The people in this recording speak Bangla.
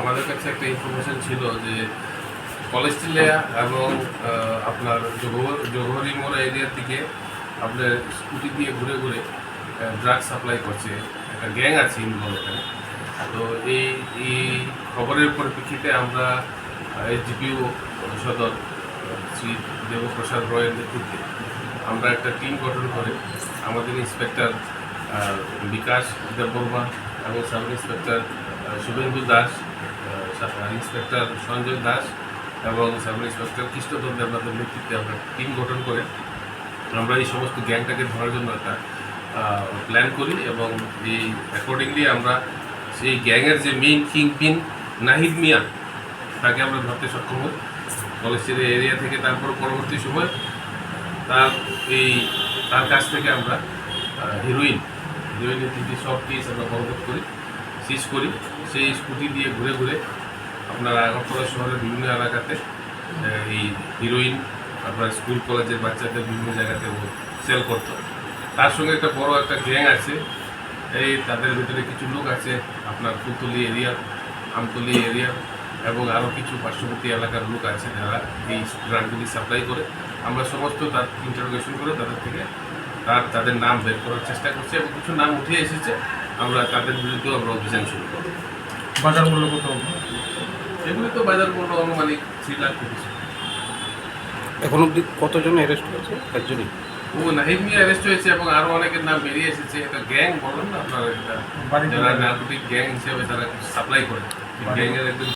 আমাদের কাছে একটা ইনফরমেশন ছিল যে কলেস্টিলিয়া এবং আপনার জোহরি মোড়া এরিয়ার থেকে আপনার স্কুটি দিয়ে ঘুরে ঘুরে ড্রাগ সাপ্লাই করছে। একটা গ্যাং আছে ইনভলভ এখানে। তো এই এই খবরের পরিপ্রেক্ষিতে আমরা এসডিপিও সদর শ্রী দেবপ্রসাদ রয়ের নেতৃত্বে আমরা একটা টিম গঠন করে আমাদের ইন্সপেক্টর বিকাশ দেববর্মা এবং sub inspector Suvendu Das inspector Sanjay Das এবং সাব ইন্সপেক্টর কৃষ্ণচন্দ্র দেবনাথের নেতৃত্বে আমরা টিম গঠন করে আমরা এই সমস্ত গ্যাংটাকে ধরার জন্য একটা প্ল্যান করি এবং এই অ্যাকর্ডিংলি আমরা সেই গ্যাংয়ের যে মেইন কিং পিন নাহিদ মিয়া, তাকে আমরা ধরতে সক্ষম হই। কলেজের এরিয়া থেকে তারপর পরবর্তী সময় তার এই, তার কাছ থেকে আমরা হিরোইন হিরোইনের তিনটি সব পিস আমরা বরবাদ করি সিজ করি, সেই স্কুটি দিয়ে ঘুরে ঘুরে আপনার আগরতলা শহরের বিভিন্ন এলাকাতে এই হিরোইন আপনার স্কুল কলেজের বাচ্চাদের বিভিন্ন জায়গাতে সেল করতো তার সঙ্গে একটা বড় একটা গ্যাং আছে, এই তাদের ভিতরে কিছু লোক আছে, আপনার ফুলতলি এরিয়া আমতলি এরিয়া এবং আরও কিছু পার্শ্ববর্তী এলাকার লোক আছে যারা এই ড্রাগগুলি সাপ্লাই করে। আমরা সমস্ত তার ইন্টারোগেশন করে তাদের থেকে তার তাদের নাম বের করার চেষ্টা করছি এবং কিছু নাম উঠে এসেছে আমরা তাদের বিরুদ্ধে আমরা অভিযান শুরু করব। বাজার মূল্য কত এগুলি তো বাজার মূল্য আনুমানিক থ্রি লাখ কোটি এখন অব্দি কতজন অ্যারেস্ট হয়েছে? একজনই? ও নাহিদ মিয়া অ্যারেস্ট হয়েছে এবং আরও অনেকের নাম বেরিয়ে এসেছে। এটা গ্যাং বলেন না আপনারা এটা যারা নার্কোটিক গ্যাং হিসেবে তারা সাপ্লাই করে। গ্যাংয়ের একজন